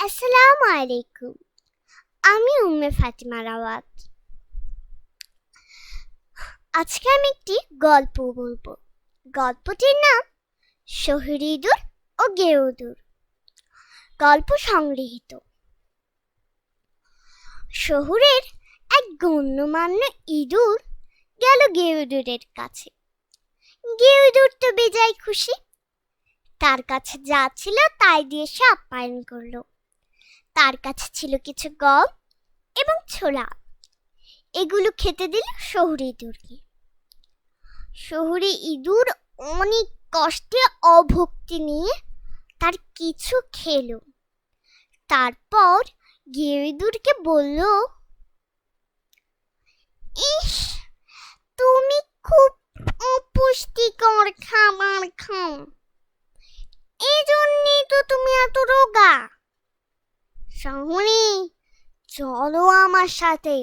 আসসালামু আলাইকুম। আমি উম্মে ফাতিমা রাওয়াত। আজকে আমি একটি গল্প বলব। গল্পটির নাম শহরিদুর ও গেউদুর গল্প সংগৃহীত। শহরের এক গণ্যমান্য ইঁদুর গেল গেউদুরের কাছে। গেউদুর তো বেজায় খুশি। তার কাছে যা ছিল তাই দিয়ে সে আপ্যায়ন করল। তার কাছে ছিল কিছু গম এবং ছোলা। এগুলো খেতে দিল শহুরে ইঁদুরকে। শহুরে ইঁদুর অনেক কষ্টে অভক্তি নিয়ে তার কিছু খেলো। তারপর গিয়ে ইঁদুরকে বলল, ইস, তুমি খুব অপুষ্টিকর খাবার খাও এই জন্যই তো তুমি এত রোগা। শহরে চলো আমার সাথে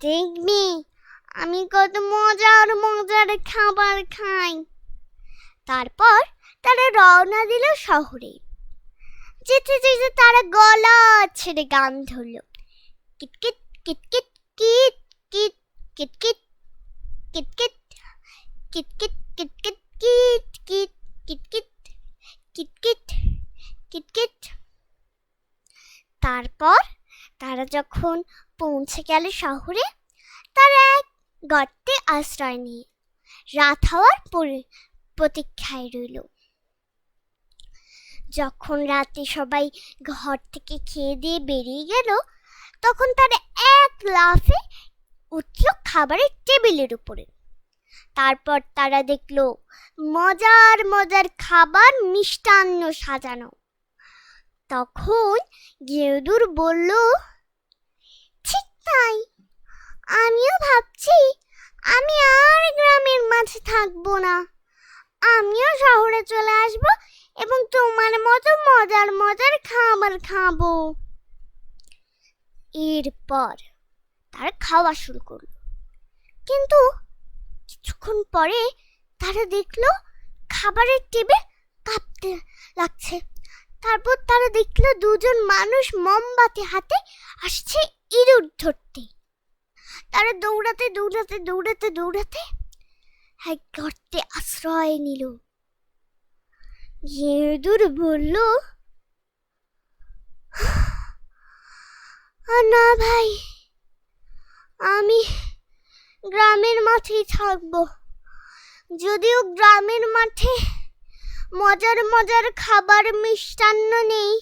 দেখবি আমি কত মজার মজার খাবার খাই তারপর তারা রওনা দিল শহরে যেতে যেতে তারা গলা ছেড়ে গান ধরল কিটকিট কিটকিট কিট কিট কিটকিট কিটকিট কিটকিট কিটকিট কিট কিট কিটকিট কিটকিট কিটকিট তারপর তারা যখন পৌঁছে গেল শহরে, তারা এক গর্তে আশ্রয় নিয়ে রাত হওয়ার পরে প্রতীক্ষায় রইল। যখন রাতে সবাই ঘর থেকে খেয়ে দিয়ে বেরিয়ে গেল, তখন তারা এক লাফে উঠল খাবারের টেবিলের উপরে। তারপর তারা দেখল, মজার মজার খাবার মিষ্টান্ন সাজানো। তখন গেউদুর বলল, ঠিক তাই। আমিও ভাবছি আমি আর গ্রামের মাঝে থাকব না। আমিও শহরে চলে আসব এবং তোমার মতো মজার মজার খাবার খাব। এরপর তারা খাওয়া শুরু করল। কিন্তু কিছুক্ষণ পরে তারা দেখল, খাবারের টেবিল কাঁপতে লাগছে। তারপর তারা দেখল দুজন মানুষ মোমবাতি হাতে আসছে ইঁদুর ধরতে। তারা দৌড়াতে দৌড়াতে দৌড়াতে দৌড়াতে এক গর্তে আশ্রয় নিল। ইঁদুর বলল না ভাই, আমি গ্রামের মাঠেই থাকব। যদিও গ্রামের মাঠে মজার মজার খাবার মিষ্টান্ন নেই।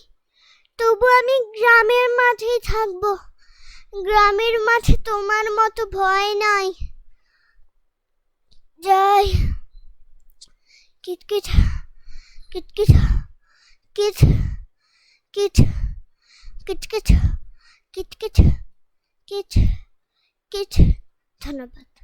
তবু আমি গ্রামের মাঠেই থাকব। গ্রামের মাঠে তোমার মতো ভয় নাই। যাই। কিটকিট কিটকিট কিট কিট কিটকিট কিটকিট কিট কিট। ধন্যবাদ।